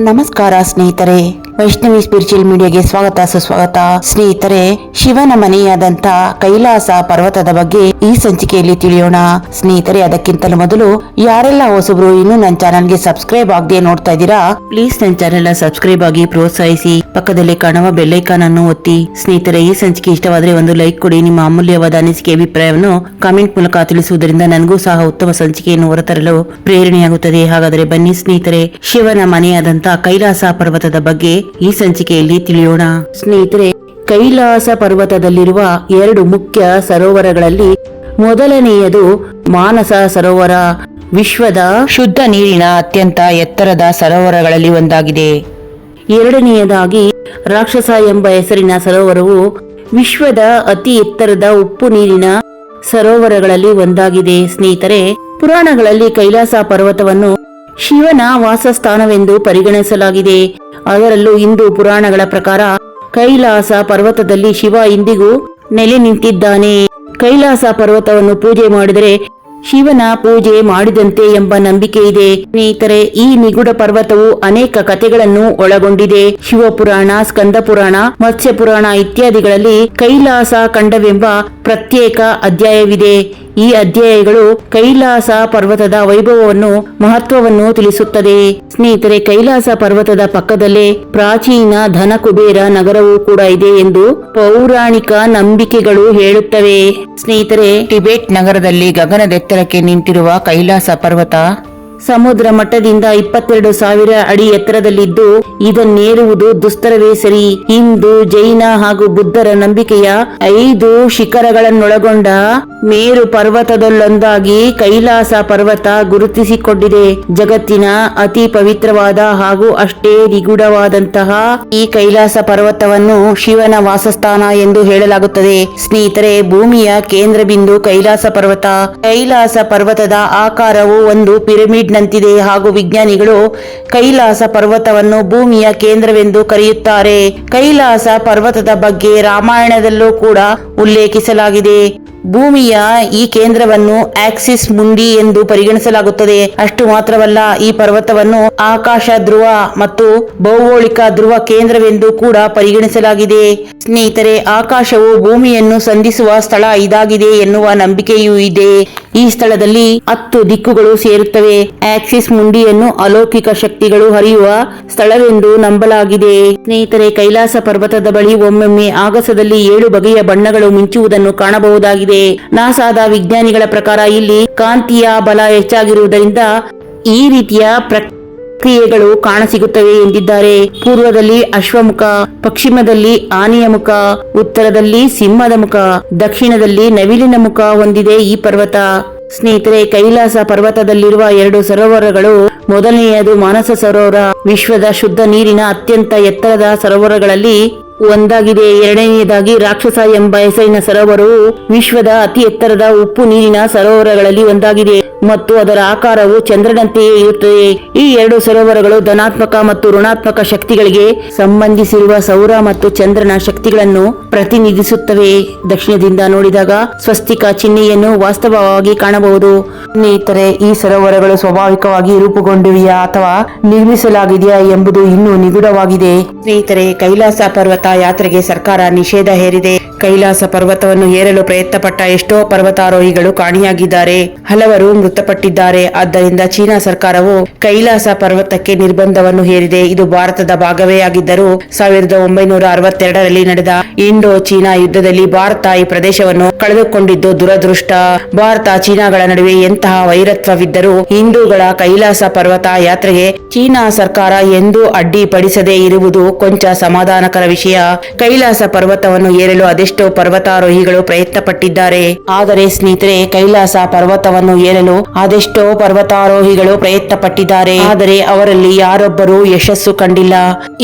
ನಮಸ್ಕಾರ ಸ್ನೇಹಿತರೆ. ವೈಷ್ಣವಿ ಸ್ಪಿರಿಚುವಲ್ ಮೀಡಿಯಾಗೆ ಸ್ವಾಗತ, ಸುಸ್ವಾಗತ. ಸ್ನೇಹಿತರೆ, ಶಿವನ ಮನೆಯಾದಂತ ಕೈಲಾಸ ಪರ್ವತದ ಬಗ್ಗೆ ಈ ಸಂಚಿಕೆಯಲ್ಲಿ ತಿಳಿಯೋಣ. ಸ್ನೇಹಿತರೆ, ಅದಕ್ಕಿಂತಲೂ ಮೊದಲು ಯಾರೆಲ್ಲ ಹೊಸಬ್ರು ಇನ್ನು ನನ್ನ ಚಾನಲ್ಗೆ ಸಬ್ಸ್ಕ್ರೈಬ್ ಆಗದೆ ನೋಡ್ತಾ ಇದ್ದೀರಾ ಪ್ಲೀಸ್ ನನ್ನ ಚಾನೆಲ್ ಸಬ್ಸ್ಕ್ರೈಬ್ ಆಗಿ ಪ್ರೋತ್ಸಾಹಿಸಿ. ಪಕ್ಕದಲ್ಲಿ ಕಾಣುವ ಬೆಲ್ಲೈಕಾನ್ ಅನ್ನು ಒತ್ತಿ. ಸ್ನೇಹಿತರೆ, ಈ ಸಂಚಿಕೆ ಇಷ್ಟವಾದರೆ ಒಂದು ಲೈಕ್ ಕೊಡಿ. ನಿಮ್ಮ ಅಮೂಲ್ಯವಾದ ಅನಿಸಿಕೆ ಅಭಿಪ್ರಾಯವನ್ನು ಕಾಮೆಂಟ್ ಮೂಲಕ ತಿಳಿಸುವುದರಿಂದ ನನಗೂ ಸಹ ಉತ್ತಮ ಸಂಚಿಕೆಯನ್ನು ಹೊರತರಲು ಪ್ರೇರಣೆಯಾಗುತ್ತದೆ. ಹಾಗಾದರೆ ಬನ್ನಿ ಸ್ನೇಹಿತರೆ, ಶಿವನ ಮನೆಯಾದಂತ ಕೈಲಾಸ ಪರ್ವತದ ಬಗ್ಗೆ ಈ ಸಂಚಿಕೆಯಲ್ಲಿ ತಿಳಿಯೋಣ. ಸ್ನೇಹಿತರೆ, ಕೈಲಾಸ ಪರ್ವತದಲ್ಲಿರುವ ಎರಡು ಮುಖ್ಯ ಸರೋವರಗಳಲ್ಲಿ ಮೊದಲನೆಯದು ಮಾನಸ ಸರೋವರ. ವಿಶ್ವದ ಶುದ್ಧ ನೀರಿನ ಅತ್ಯಂತ ಎತ್ತರದ ಸರೋವರಗಳಲ್ಲಿ ಒಂದಾಗಿದೆ. ಎರಡನೆಯದಾಗಿ ರಾಕ್ಷಸ ಎಂಬ ಹೆಸರಿನ ಸರೋವರವು ವಿಶ್ವದ ಅತಿ ಎತ್ತರದ ಉಪ್ಪು ನೀರಿನ ಸರೋವರಗಳಲ್ಲಿ ಒಂದಾಗಿದೆ. ಸ್ನೇಹಿತರೆ, ಪುರಾಣಗಳಲ್ಲಿ ಕೈಲಾಸ ಪರ್ವತವನ್ನು ಶಿವನ ವಾಸಸ್ಥಾನವೆಂದು ಪರಿಗಣಿಸಲಾಗಿದೆ. ಅದರಲ್ಲೂ ಹಿಂದೂ ಪುರಾಣಗಳ ಪ್ರಕಾರ ಕೈಲಾಸ ಪರ್ವತದಲ್ಲಿ ಶಿವ ಇಂದಿಗೂ ನೆಲೆ ನಿಂತಿದ್ದಾನೆ. ಕೈಲಾಸ ಪರ್ವತವನ್ನು ಪೂಜೆ ಮಾಡಿದರೆ ಶಿವನ ಪೂಜೆ ಮಾಡಿದಂತೆ ಎಂಬ ನಂಬಿಕೆ ಇದೆ. ಸ್ನೇಹಿತರೆ, ಈ ನಿಗೂಢ ಪರ್ವತವು ಅನೇಕ ಕಥೆಗಳನ್ನು ಒಳಗೊಂಡಿದೆ. ಶಿವಪುರಾಣ ಸ್ಕಂದ ಪುರಾಣ ಮತ್ಸ್ಯ ಪುರಾಣ ಇತ್ಯಾದಿಗಳಲ್ಲಿ ಕೈಲಾಸ ಕಂಡವೆಂಬ ಪ್ರತ್ಯೇಕ ಅಧ್ಯಾಯವಿದೆ. ಈ ಅಧ್ಯಾಯಗಳು ಕೈಲಾಸ ಪರ್ವತದ ವೈಭವವನ್ನು, ಮಹತ್ವವನ್ನು ತಿಳಿಸುತ್ತದೆ. ಸ್ನೇಹಿತರೆ, ಕೈಲಾಸ ಪರ್ವತದ ಪಕ್ಕದಲ್ಲೇ ಪ್ರಾಚೀನ ಧನಕುಬೇರ ನಗರವೂ ಕೂಡ ಇದೆ ಎಂದು ಪೌರಾಣಿಕ ನಂಬಿಕೆಗಳು ಹೇಳುತ್ತವೆ. ಸ್ನೇಹಿತರೆ, ಟಿಬೆಟ್ ನಗರದಲ್ಲಿ ಗಗನದೆತ್ತರಕ್ಕೆ ನಿಂತಿರುವ ಕೈಲಾಸ ಪರ್ವತ ಸಮುದ್ರ ಮಟ್ಟದಿಂದ ಇಪ್ಪತ್ತೆರಡು ಸಾವಿರ ಅಡಿ ಎತ್ತರದಲ್ಲಿದ್ದು ಇದನ್ನೇರುವುದು ದುಸ್ತರವೇ ಸರಿ. ಹಿಂದೂ, ಜೈನ ಹಾಗೂ ಬುದ್ಧರ ನಂಬಿಕೆಯ ಐದು ಶಿಖರಗಳನ್ನೊಳಗೊಂಡ ಮೇರು ಪರ್ವತದಲ್ಲೊಂದಾಗಿ ಕೈಲಾಸ ಪರ್ವತ ಗುರುತಿಸಿಕೊಂಡಿದೆ. ಜಗತ್ತಿನ ಅತಿ ಪವಿತ್ರವಾದ ಹಾಗೂ ಅಷ್ಟೇ ನಿಗೂಢವಾದಂತಹ ಈ ಕೈಲಾಸ ಪರ್ವತವನ್ನು ಶಿವನ ವಾಸಸ್ಥಾನ ಎಂದು ಹೇಳಲಾಗುತ್ತದೆ. ಸ್ನೇಹಿತರೆ, ಭೂಮಿಯ ಕೇಂದ್ರ ಬಿಂದು ಕೈಲಾಸ ಪರ್ವತ. ಕೈಲಾಸ ಪರ್ವತದ ಆಕಾರವು ಒಂದು ಪಿರಮಿಡ್ ನಂತಿದೆ ಹಾಗೂ ವಿಜ್ಞಾನಿಗಳು ಕೈಲಾಸ ಪರ್ವತವನ್ನು ಭೂಮಿಯ ಕೇಂದ್ರವೆಂದು ಕರೆಯುತ್ತಾರೆ. ಕೈಲಾಸ ಪರ್ವತದ ಬಗ್ಗೆ ರಾಮಾಯಣದಲ್ಲೂ ಕೂಡ ಉಲ್ಲೇಖಿಸಲಾಗಿದೆ. ಭೂಮಿಯ ಈ ಕೇಂದ್ರವನ್ನು ಆಕ್ಸಿಸ್ ಮುಂಡಿ ಎಂದು ಪರಿಗಣಿಸಲಾಗುತ್ತದೆ. ಅಷ್ಟು ಮಾತ್ರವಲ್ಲ, ಈ ಪರ್ವತವನ್ನು ಆಕಾಶ ಧ್ರುವ ಮತ್ತು ಭೌಗೋಳಿಕ ಧ್ರುವ ಕೇಂದ್ರವೆಂದು ಕೂಡ ಪರಿಗಣಿಸಲಾಗಿದೆ. ಸ್ನೇಹಿತರೆ, ಆಕಾಶವು ಭೂಮಿಯನ್ನು ಸಂಧಿಸುವ ಸ್ಥಳ ಇದಾಗಿದೆ ಎನ್ನುವ ನಂಬಿಕೆಯೂ ಇದೆ. ಈ ಸ್ಥಳದಲ್ಲಿ ಹತ್ತು ದಿಕ್ಕುಗಳು ಸೇರುತ್ತವೆ. ಆಕ್ಸಿಸ್ ಮುಂಡಿಯನ್ನು ಅಲೌಕಿಕ ಶಕ್ತಿಗಳು ಹರಿಯುವ ಸ್ಥಳವೆಂದು ನಂಬಲಾಗಿದೆ. ಸ್ನೇಹಿತರೆ, ಕೈಲಾಸ ಪರ್ವತದ ಬಳಿ ಒಮ್ಮೊಮ್ಮೆ ಆಗಸದಲ್ಲಿ ಏಳು ಬಗೆಯ ಬಣ್ಣಗಳು ಮಿಂಚುವುದನ್ನು ಕಾಣಬಹುದಾಗಿದೆ. ನಾಸಾದ ವಿಜ್ಞಾನಿಗಳ ಪ್ರಕಾರ ಇಲ್ಲಿ ಕಾಂತಿಯ ಬಲ ಹೆಚ್ಚಾಗಿರುವುದರಿಂದ ಈ ರೀತಿಯ ಪ್ರಕ್ರಿಯೆಗಳು ಕಾಣಸಿಗುತ್ತವೆ ಎಂದಿದ್ದಾರೆ. ಪೂರ್ವದಲ್ಲಿ ಅಶ್ವಮುಖ, ಪಶ್ಚಿಮದಲ್ಲಿ ಆನೆಯ ಮುಖ, ಉತ್ತರದಲ್ಲಿ ಸಿಂಹದ ಮುಖ, ದಕ್ಷಿಣದಲ್ಲಿ ನವಿಲಿನ ಮುಖ ಹೊಂದಿದೆ ಈ ಪರ್ವತ. ಸ್ನೇಹಿತರೆ, ಕೈಲಾಸ ಪರ್ವತದಲ್ಲಿರುವ ಎರಡು ಸರೋವರಗಳು ಮೊದಲನೆಯದು ಮಾನಸ ಸರೋವರ. ವಿಶ್ವದ ಶುದ್ಧ ನೀರಿನ ಅತ್ಯಂತ ಎತ್ತರದ ಸರೋವರಗಳಲ್ಲಿ ಒಂದಾಗಿದೆ. ಎರಡನೆಯದಾಗಿ ರಾಕ್ಷಸ ಎಂಬ ಹೆಸರಿನ ಸರೋವರವು ವಿಶ್ವದ ಅತಿ ಎತ್ತರದ ಉಪ್ಪು ನೀರಿನ ಸರೋವರಗಳಲ್ಲಿ ಒಂದಾಗಿದೆ. ಮತ್ತು ಅದರ ಆಕಾರವು ಚಂದ್ರನಂತೆಯೇ ಇರುತ್ತದೆ. ಈ ಎರಡು ಸರೋವರಗಳು ಧನಾತ್ಮಕ ಮತ್ತು ಋಣಾತ್ಮಕ ಶಕ್ತಿಗಳಿಗೆ ಸಂಬಂಧಿಸಿರುವ ಸೌರ ಮತ್ತು ಚಂದ್ರನ ಶಕ್ತಿಗಳನ್ನು ಪ್ರತಿನಿಧಿಸುತ್ತವೆ. ದಕ್ಷಿಣದಿಂದ ನೋಡಿದಾಗ ಸ್ವಸ್ತಿಕ ಚಿಹ್ನೆಯನ್ನು ವಾಸ್ತವವಾಗಿ ಕಾಣಬಹುದು. ಸ್ನೇಹಿತರೆ, ಈ ಸರೋವರಗಳು ಸ್ವಾಭಾವಿಕವಾಗಿ ರೂಪುಗೊಂಡಿವೆಯಾ ಅಥವಾ ನಿರ್ಮಿಸಲಾಗಿದೆಯಾ ಎಂಬುದು ಇನ್ನೂ ನಿಗೂಢವಾಗಿದೆ. ಸ್ನೇಹಿತರೆ, ಕೈಲಾಸ ಪರ್ವತ ಯಾತ್ರೆಗೆ ಸರ್ಕಾರ ನಿಷೇಧ ಹೇರಿದೆ. ಕೈಲಾಸ ಪರ್ವತವನ್ನು ಏರಲು ಪ್ರಯತ್ನಪಟ್ಟ ಎಷ್ಟೋ ಪರ್ವತಾರೋಹಿಗಳು ಕಾಣಿಯಾಗಿದ್ದಾರೆ. ಹಲವರು ಮೃತಪಟ್ಟಿದ್ದಾರೆ. ಆದ್ದರಿಂದ ಚೀನಾ ಸರ್ಕಾರವು ಕೈಲಾಸ ಪರ್ವತಕ್ಕೆ ನಿರ್ಬಂಧವನ್ನು ಹೇರಿದೆ. ಇದು ಭಾರತದ ಭಾಗವೇ ಆಗಿದ್ದರೂ ಸಾವಿರದ ಒಂಬೈನೂರ ಅರವತ್ತೆರಡರಲ್ಲಿ ನಡೆದ ಇಂಡೋ ಚೀನಾ ಯುದ್ಧದಲ್ಲಿ ಭಾರತ ಈ ಪ್ರದೇಶವನ್ನು ಕಳೆದುಕೊಂಡಿದ್ದು ದುರದೃಷ್ಟ. ಭಾರತ ಚೀನಾಗಳ ನಡುವೆ ಎಂತಹ ವೈರತ್ವವಿದ್ದರೂ ಹಿಂದೂಗಳ ಕೈಲಾಸ ಪರ್ವತ ಯಾತ್ರೆಗೆ ಚೀನಾ ಸರ್ಕಾರ ಎಂದೂ ಅಡ್ಡಿಪಡಿಸದೇ ಇರುವುದು ಕೊಂಚ ಸಮಾಧಾನಕರ ವಿಷಯ. ಕೈಲಾಸ ಪರ್ವತವನ್ನು ಏರಲು ಅದೆಷ್ಟೋ ಪರ್ವತಾರೋಹಿಗಳು ಪ್ರಯತ್ನ ಪಟ್ಟಿದ್ದಾರೆ ಆದರೆ ಸ್ನೇಹಿತರೆ, ಕೈಲಾಸ ಪರ್ವತವನ್ನು ಏರಲು ಅದೆಷ್ಟೋ ಪರ್ವತಾರೋಹಿಗಳು ಪ್ರಯತ್ನ ಪಟ್ಟಿದ್ದಾರೆ ಆದರೆ ಅವರಲ್ಲಿ ಯಾರೊಬ್ಬರೂ ಯಶಸ್ಸು ಕಂಡಿಲ್ಲ.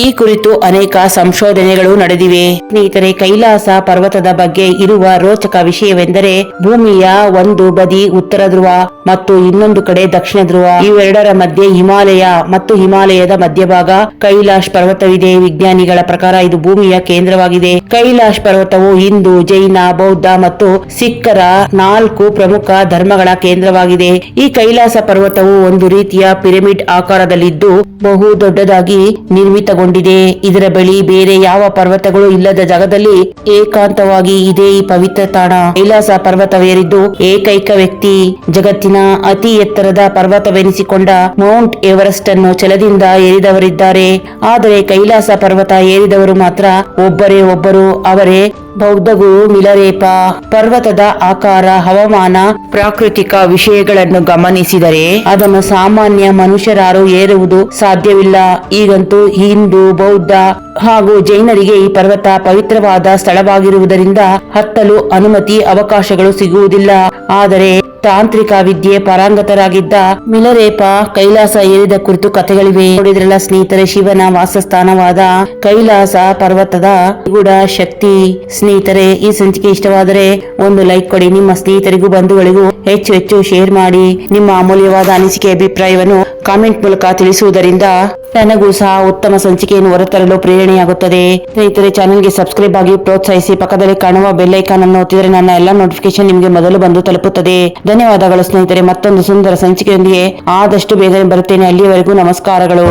ಈ ಕುರಿತು ಅನೇಕ ಸಂಶೋಧನೆಗಳು ನಡೆದಿವೆ. ಸ್ನೇಹಿತರೆ, ಕೈಲಾಸ ಪರ್ವತದ ಬಗ್ಗೆ ಇರುವ ರೋಚಕ ವಿಷಯವೆಂದರೆ ಭೂಮಿಯ ಒಂದು ಬದಿ ಉತ್ತರ ಧ್ರುವ ಮತ್ತು ಇನ್ನೊಂದು ಕಡೆ ದಕ್ಷಿಣ ಧ್ರುವ. ಇವೆರಡರ ಮಧ್ಯೆ ಹಿಮಾಲಯ ಮತ್ತು ಹಿಮಾಲಯದ ಮಧ್ಯಭಾಗ ಕೈಲಾಶ್ ಪರ್ವತವಿದೆ. ವಿಜ್ಞಾನಿಗಳ ಪ್ರಕಾರ ಇದು ಭೂಮಿಯ ಕೇಂದ್ರವಾಗಿದೆ. ಕೈಲಾಶ್ ಪರ್ವತವು ಹಿಂದೂ, ಜೈನ, ಬೌದ್ಧ ಮತ್ತು ಸಿಖ್ಖರ ನಾಲ್ಕು ಪ್ರಮುಖ ಧರ್ಮಗಳ ಕೇಂದ್ರವಾಗಿದೆ. ಈ ಕೈಲಾಸ ಪರ್ವತವು ಒಂದು ರೀತಿಯ ಪಿರಮಿಡ್ ಆಕಾರದಲ್ಲಿದ್ದು ಬಹು ದೊಡ್ಡದಾಗಿ ನಿರ್ಮಿತಗೊಂಡಿದೆ. ಇದರ ಬಳಿ ಬೇರೆ ಯಾವ ಪರ್ವತಗಳು ಇಲ್ಲದ ಜಾಗದಲ್ಲಿ ಏಕಾಂತವಾಗಿ ಇದೆ ಈ ಪವಿತ್ರ ತಾಣ. ಕೈಲಾಸ ಪರ್ವತವೇರಿದ್ದು ಏಕೈಕ ವ್ಯಕ್ತಿ. ಜಗತ್ತಿನ ಅತಿ ಎತ್ತರದ ಪರ್ವತವೆನಿಸಿಕೊಂಡ ಮೌಂಟ್ ಎವರೆಸ್ಟ್ ಅನ್ನು ಛಲದಿಂದ ಏರಿದವರಿದ್ದಾರೆ. ಆದರೆ ಕೈಲಾಸ ಪರ್ವತ ಏರಿದವರು ಮಾತ್ರ ಒಬ್ಬರೇ ಒಬ್ಬರು, ಅವರೇ ಬೌದ್ಧ ಗುರು ಮಿಲರೇಪ ಪರ್ವತದ ಆಕಾರ, ಹವಾಮಾನ, ಪ್ರಾಕೃತಿಕ ವಿಷಯಗಳನ್ನು ಗಮನಿಸಿದರೆ ಅದನ್ನು ಸಾಮಾನ್ಯ ಮನುಷ್ಯರಾರು ಏರುವುದು ಸಾಧ್ಯವಿಲ್ಲ. ಈಗಂತೂ ಹಿಂದೂ, ಬೌದ್ಧ ಹಾಗೂ ಜೈನರಿಗೆ ಈ ಪರ್ವತ ಪವಿತ್ರವಾದ ಸ್ಥಳವಾಗಿರುವುದರಿಂದ ಹತ್ತಲು ಅನುಮತಿ, ಅವಕಾಶಗಳು ಸಿಗುವುದಿಲ್ಲ. ಆದರೆ ತಾಂತ್ರಿಕ ವಿದ್ಯೆ ಪಾರಂಗತರಾಗಿದ್ದ ಮಿಲರೇಪ ಕೈಲಾಸ ಏರಿದ ಕುರಿತು ಕಥೆಗಳಿವೆ. ನೋಡಿದ್ರಲ್ಲ ಸ್ನೇಹಿತರೆ, ಶಿವನ ವಾಸಸ್ಥಾನವಾದ ಕೈಲಾಸ ಪರ್ವತದ ಗುಡ ಶಕ್ತಿ. ಸ್ನೇಹಿತರೆ, ಈ ಸಂಚಿಕೆ ಇಷ್ಟವಾದರೆ ಒಂದು ಲೈಕ್ ಕೊಡಿ. ನಿಮ್ಮ ಸ್ನೇಹಿತರಿಗೂ ಬಂಧುಗಳಿಗೂ ಹೆಚ್ಚು ಹೆಚ್ಚು ಶೇರ್ ಮಾಡಿ. ನಿಮ್ಮ ಅಮೂಲ್ಯವಾದ ಅನಿಸಿಕೆ ಅಭಿಪ್ರಾಯವನ್ನು ಕಾಮೆಂಟ್ ಮೂಲಕ ತಿಳಿಸುವುದರಿಂದ ನನಗೂ ಸಹ ಉತ್ತಮ ಸಂಚಿಕೆಯನ್ನು ಹೊರತರಲು ಪ್ರೇರಣೆಯಾಗುತ್ತದೆ. ಸ್ನೇಹಿತರೆ, ಚಾನೆಲ್ಗೆ ಸಬ್ಸ್ಕ್ರೈಬ್ ಆಗಿ ಪ್ರೋತ್ಸಾಹಿಸಿ ಪಕ್ಕದಲ್ಲಿ ಕಾಣುವ ಬೆಲ್ ಐಕಾನ್ ಅನ್ನು ಒತ್ತಿದರೆ ನನ್ನ ಎಲ್ಲಾ ನೋಟಿಫಿಕೇಶನ್ ನಿಮಗೆ ಮೊದಲು ಬಂದು ತಲುಪುತ್ತದೆ. ಧನ್ಯವಾದಗಳು ಸ್ನೇಹಿತರೆ, ಮತ್ತೊಂದು ಸುಂದರ ಸಂಚಿಕೆಯೊಂದಿಗೆ ಆದಷ್ಟು ಬೇಗನೆ ಬರುತ್ತೇನೆ. ಅಲ್ಲಿಯವರೆಗೂ ನಮಸ್ಕಾರಗಳು.